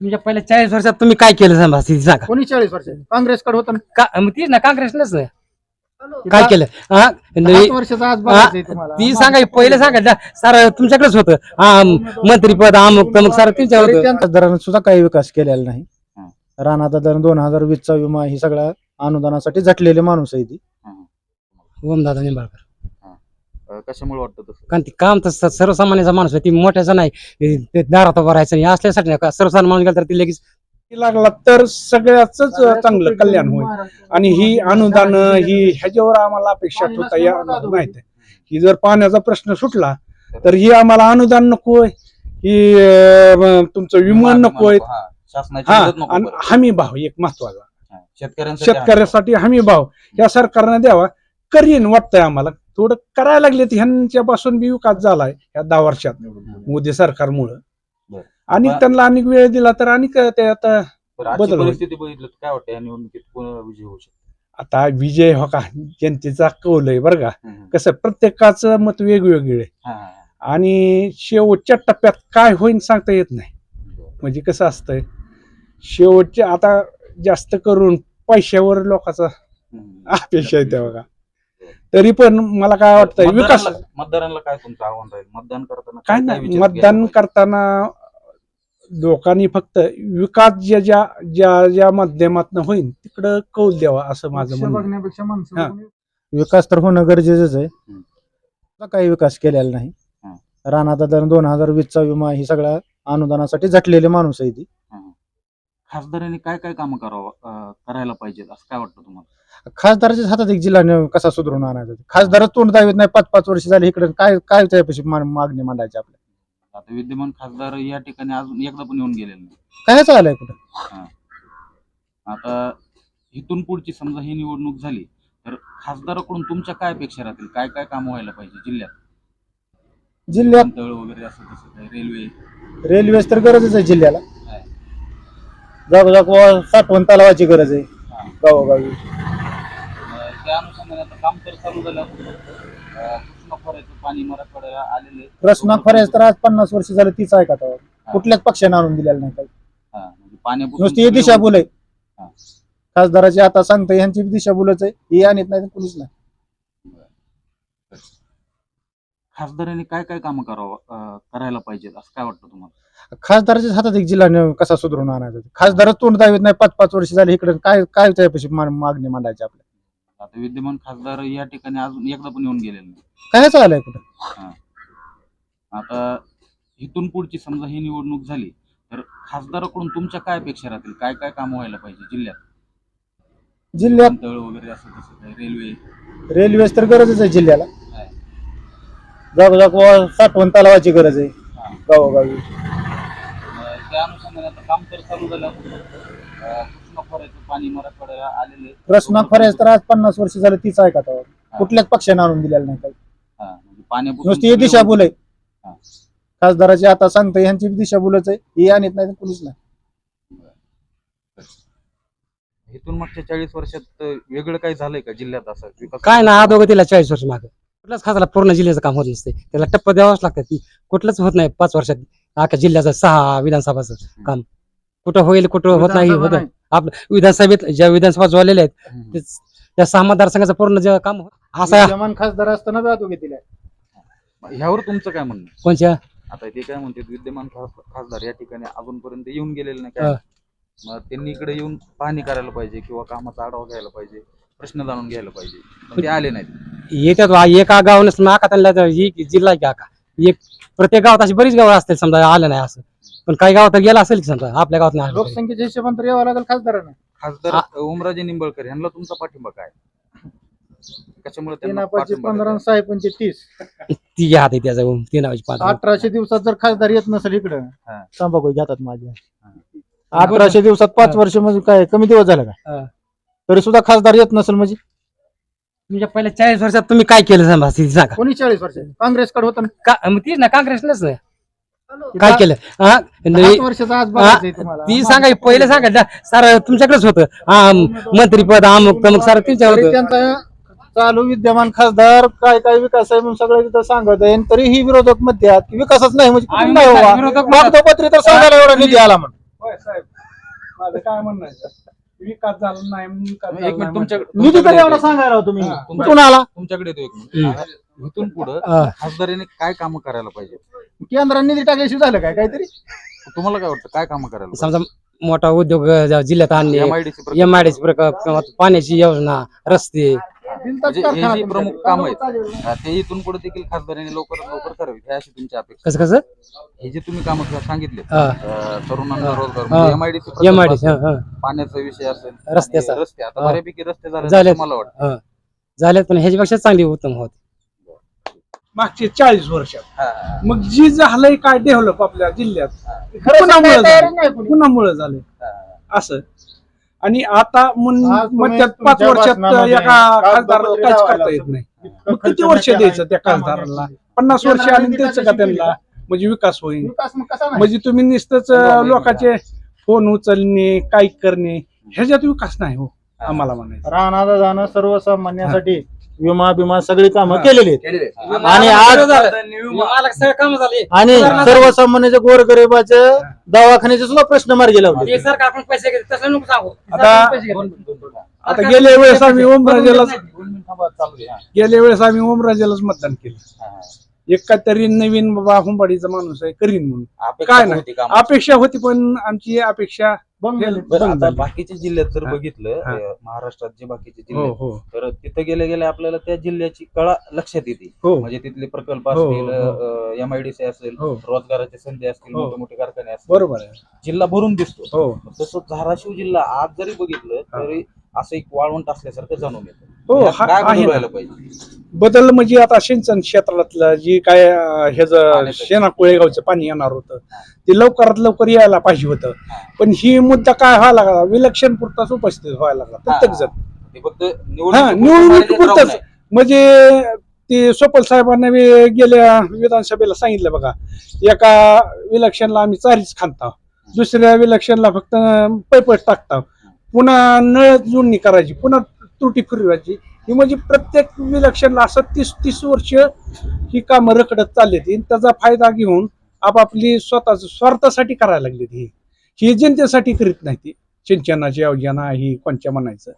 तुमच्या पहिल्या चाळीस वर्षात तुम्ही काय केलं सांगा ती सांगा. कोणी चाळीस वर्ष काँग्रेसकडे होतं ना. का मग तीच ना काँग्रेसनंच ना. काय केलं? हा? नाही, पाच वर्षाचा आज बघायचंय तुम्हाला. ती सांगा पहिले सांगा सारं तुमच्याकडेच होतं. हा मंत्रीपद अमुक तमुक सारं तुमच्या तरी होतं सुद्धा काही विकास केलेला नाही. हं. राणाचा दर दोन हजार वीसचा विमा ही सगळ्या अनुदानासाठी झटलेले माणूस आहे ती. ओमदादा निंबाळकर. अं, कशामुळे वाटतं तसं? कारण ती काम तर स- सर्वसामान्याचा माणूस आहे ती मोठ्याचा नाही. ते- ते दारात उभं राहायचं नाही. असल्यासाठी नाही का सर्वसामान्य माणूस गेला तर ती लगेच लागला तर सगळ्याच चांगलं कल्याण होईल. आणि ही अनुदान ही ह्याच्यावर आम्हाला अपेक्षा ठेवता येणार नाहीत ही जर पाण्याचा प्रश्न सुटला तर ही आम्हाला अनुदान नकोय ही अं, तुमचं विमान नकोय हा, शासनाची हा मदत नको आणि परत. हमी भाव एक महत्त्वाचा हा, शेतकऱ्यांसाठी शेतकऱ्यासाठी हमी भाव. या सरकारने द्यावा. करीन वाटतंय आम्हाला. थोडं करायला लागले ह्यांच्यापासून बी विकास झालाय या दहा वर्षात मोदी सरकारमुळं. आणि त्यांना अनेक वेळ दिला तर आणि ते आता बदल होईल. परिस्थिती बघितलं तर काय वाटतं या निवडणुकीत कोण विजय होऊ शकतो आता विजय हो का जनतेचा कौल आहे बरं का. कसं प्रत्येकाचं मत वेगवेगळे. आणि शेवटच्या टप्प्यात काय होईल सांगता येत नाही. म्हणजे कसं असतंय शेवटच्या आता जास्त करून पैशावर लोकांचा. अपेक्षा आहे त्या बघा तरी पण मला काय वाटतंय विकास मतदारांना काय तुमचं आव्हान राहील? मतदान करताना काय नाही मतदान? करताना लोकांनी फक्त विकास ज्या ज्या ज्या माध्यमातून होईल तिकडं कौल द्यावा असं माझं म्हणणं हा. विकास तर होणं गरजेचंच आहे. काही विकास केलेला नाही. दर दोन हजार वीसचा विमा ही सगळ्या अनुदानासाठी झटलेले माणूस आहे ती. खासदारांनी काय काय कामं करावं करायला पाहिजे असं काय वाटतं तुम्हाला? खासदाराच्याच हातात एक जिल्हा कसा सुधारून आणायचा? खासदारच तोंड दावीत नाही पाच पाच वर्ष झाले इकडे. काय काय त्यापाशी मा- मागणी मांडायची आपल्या? आता विद्यमान खासदार या ठिकाणी अजून एकदा पण येऊन गेलेले नाही काय चाललंय कुठं? आता इथून पुढची समजा ही निवडणूक झाली तर खासदाराकडून तुमच्या काय अपेक्षा राहतील? काय काय कामं व्हायला पाहिजे जिल्ह्यात? जिल्ह्यात विमानतळ वगैरे असं तसं काही रेल्वे? रेल्वेच तर गरजच आहे जिल्ह्याला. जागोजाग साठवण तलावाची गरज आहे. गावोगावी. अं, त्या अनुषंगाने आता काम तर चालू झालं असेल. अं, कृष्णा खोऱ्याचं पाणी मराठवाड्याला आलेले प्रश्न फरेस तर आज पन्नास वर्ष झालं तीच आहे का तेव्हा? कुठल्याच पक्षाने आणून दिलेलं नाही काही. हा, म्हणजे पाण्यापासून नुसती ही दिशाभूल आहे. हा. खासदाराची आता सांगता ह्यांची दिशाभूलच आहे. ही आणत नाही तर कुणीच नाही. खासदारांनी काय काय कामं करावं करायला पाहिजे असं काय वाटतं तुम्हाला? खासदाराच्याच हातात एक जिल्हा कसा सुधारून आणायचा खासदारच तोंड दावीत नाही पाच पाच वर्ष झाले इकडे काय काय त्यापाशी मा- मागणी मांडायची आपल्या? आता विद्यमान खासदार या ठिकाणी अजून एकदा पण येऊन गेलेले नाही. काय चाललंय कुठं? आता इथून पुढची समजा ही निवडणूक झाली तर खासदाराकडून तुमच्या काय अपेक्षा राहतील? काय काय कामं व्हायला पाहिजे जिल्ह्यात? जिल्ह्यात विमानतळ वगैरे असं तसं काही रेल्वे? रेल्वेच तर गरजच आहे जिल्ह्याला. जागोजाग साठवण तलावाची गरज आहे. गावोगावी. त्या अनुषंगाने आता काम तर चालू झालं. असेल. अं, कृष्णा खोऱ्याचं पाणी मराठवाड्याला आलेले प्रश्न फरेस तर आज पन्नास वर्ष झालं तीच आहे का तेव्हा? कुठल्याच पक्षाने आणून दिलेलं नाही काही. हा, म्हणजे पाण्यापासून नुसती ही सगळे दिशाभूल आहे. हा. खासदाराची आता सांगता ह्यांची दिशाभूलच आहे. ही आणत नाही तर कुणीच नाही. इथून मागच्या चाळीस वर्षात अं, वेगळं काही झालंय का जिल्ह्यात असं? विकास काय ना अधोगतीला चाळीस वर्ष मागे. कुठल्याच खासदार पूर्ण जिल्ह्याचं काम होत नसते. त्याला टप्पा द्यावाच लागतात ती कुठलंच होत नाही पाच वर्षात. अख्ख्या जिल्ह्याचं सहा विधानसभाचं काम. कुठं होईल कुठं होत नाही होत. आपलं विधानसभेत ज्या विधानसभा जोडलेल्या आहेत. तेच- त्या सहा मतदारसंघाचं पूर्ण जे काम होत- असा विद्यमान खासदार असताना जातो दिलाय ह्यावर तुमचं काय म्हणणं? आहे? कोणच्या? आता ते काय म्हणते विद्यमान खास- खासदार या ठिकाणी अजूनपर्यंत येऊन गेलेले नाही हा. काय मग त्यांनी इकडे येऊन पाहणी करायला पाहिजे किंवा कामाचा आढावा घ्यायला पाहिजे प्रश्न जाणून घ्यायला पाहिजे. पण ते आले नाहीत. येतात वा- एका गाव नसलं आका त्यांना तर ही जिल्हा आहे की आका एक प्रत्येक गावात अशी बरीच गावं असतील समजा आलं नाही असं पण काही गावात तर गेला असेल की समजा आपल्या गावात नाही आलं तरी. लोकसंख्येच्या हिशोबाने तर यावं लागेल खासदारांना खासदार ओमराजे निंबळकर यांना तुमचा पाठिंबा काय कशामुळे तीन त्यांना पाचशे पाठिंबा पंधरा देताय? सहा पंचे तीस ती आहे त्याचा ती नावाची पाच अठराशे दिवसात जर खासदार येत नसेल इकडं हा. तंबाखू घेतात माझ्या हा. अठराशे दिवसात पाच. वर्ष म्हणजे काय कमी दिवस झाला हा. का तरी सुद्धा खासदार येत नसेल म्हणजे तुमच्या पहिल्या चाळीस वर्षात तुम्ही काय केलं सांगा ती सांगा. कोणी चाळीस वर्ष काँग्रेसकडे होतं ना. का मग तीच ना काँग्रेसनंच ना काय केलं? हा? नाही, वर्षाचा आज बघायचंय तुम्हाला. ती सांगा पहिले सांगा सारं तुमच्याकडेच होतं. हा मंत्रीपद अमुक तमुक सारं तुमच्या तरी होतं त्यांचा चालू विद्यमान खासदार काय काय विकास आहे म्हणून सगळं तिथं सांगत आहे. तरी ही विरोधकमध्ये आहेत की विकासच नाही म्हणजे कुठून आम्ही नाही काय व्हावा. विरोधक कागदोपत्री तर सांगायला एवढा निधी आला म्हणून. होय साहेब. माझं काय म्हणणं आहे? विकास झाला नाही विकास झाला एक मिनिट नाही तुमच्या निधी तर एवढा सांगायला राव तुम्ही हा, तुमच्या- कुठून आला? तुमच्याकडे येतो एक. मिनिट. इथून पुढं हा. खासदाराने काय कामं करायला पाहिजे? केंद्राने निधी टाकल्याशिवाय झालं काय? काहीतरी? तुम्हाला काय वाटतं काय कामं करायला समजा मोठा उद्योग अं, जिल्ह्यात आणणे एमआयडीसी एम आय डी प्रकार किंवा पाण्याची योजना रस्ते म्हणजे हे जे प्रमुख. कामं आहेत. हा, ते इथून पुढे देखील खासदारांनी लवकरात लवकर करावी हे अशी तुमची अपेक्षा कसं कसं हे जे तुम्ही कामं सांगितले हा. अं, तरुणांना रोजगार हा. म्हणजे एमआयडीसी एम आय डी पाण्याचा विषय असेल रस्त्याचा. आणि रस्ते आता हा. बऱ्यापैकी रस्ते झाले झालेत. मला वाटतं झाल्यात पण ह्याच्यापेक्षा चांगली उत्तम होत मागचे चाळीस वर्षात हा, हा, मग जी झालंय काय डेव्हलप आपल्या जिल्ह्यात खरं कुणामुळे सांगायला नाही कोणी. कुणामुळे झाले हा. असं आणि आता म्हणतात पाच वर्षात एका खासदाराला काहीच करता येत. नाही. मग किती वर्ष द्यायचं त्या खासदाराला. पन्नास वर्ष आणि द्यायचं का त्यांना? म्हणजे विकास होईल. म्हणजे तुम्ही नुसतंच. लोकांचे फोन उचलणे काही करणे ह्याच्यात विकास नाही हो आम्हाला म्हणायचं. राहणार जाणं सर्वसामान्यांसाठी विमा बिमा सगळी कामं. केलेली आहेत. केलेले. आणि आज सगळं काम झाले. आणि सर्वसामान्यांच्या गोरगरिबाच्या दवाखान्याचे सुद्धा प्रश्न मार्गी लावले ते सरकार आपण पैसे घेते तसं नको सांगू. आता-. आता गेल्या वेळेस आम्ही ओमराजेला गेल्या वेळेस आम्ही ओमराजेलाच मतदान केलं. एक तरी नवीन बाबा हुंबाडीचा माणूस आहे करीन म्हणून. अपेक्षा काय नाही. अपेक्षा होती पण आमची अपेक्षा आता. बाकीच्या जिल्ह्यात जर. बघितलं महाराष्ट्रात जे बाकीचे हो जिल्हे आहेत, हो. तर तिथं गेले गेले आपल्याला त्या जिल्ह्याची कळा लक्षात येते. हो. म्हणजे तिथले प्रकल्प असतील एमआयडीसी असेल रोजगाराच्या संधी असतील. मोठे मोठे कारखाने असतील. बरोबर आहे. जिल्हा भरून दिसतो. तसं धाराशिव जिल्हा आज जरी बघितलं. तरी असं एक वाळवंट असल्यासारखं जाणून येतं. पाहिजे? बदल म्हणजे आता सिंचन क्षेत्रातलं जी काय ह्याच. शेणा कोळेगावचं पाणी येणार होतं ते लवकरात लवकर यायला पाहिजे होतं. पण ही मुद्दा काय व्हायला लागला? विलक्षण पुरताच उपस्थित व्हायला लागला प्रत्येक जण हा निवडणूक पुरतच. म्हणजे ते सोपल साहेबांना गेल्या विधानसभेला सांगितलं बघा एका विलक्षणला आम्ही चारीच खांदता दुसऱ्या विलक्षणला फक्त पैपट टाकता पुन्हा नळ जुळणी करायची पुन्हा त्रुटी फिरवायची. ही म्हणजे प्रत्येक विलक्षणला असं तीस तीस वर्ष ही कामं रखडत चालली ती त्याचा फायदा घेऊन आपापली स्वतःच स्वार्थासाठी करायला लागली ही. ही जनतेसाठी करीत नाही ती सिंचनाची योजना ही कोणच्या म्हणायचं?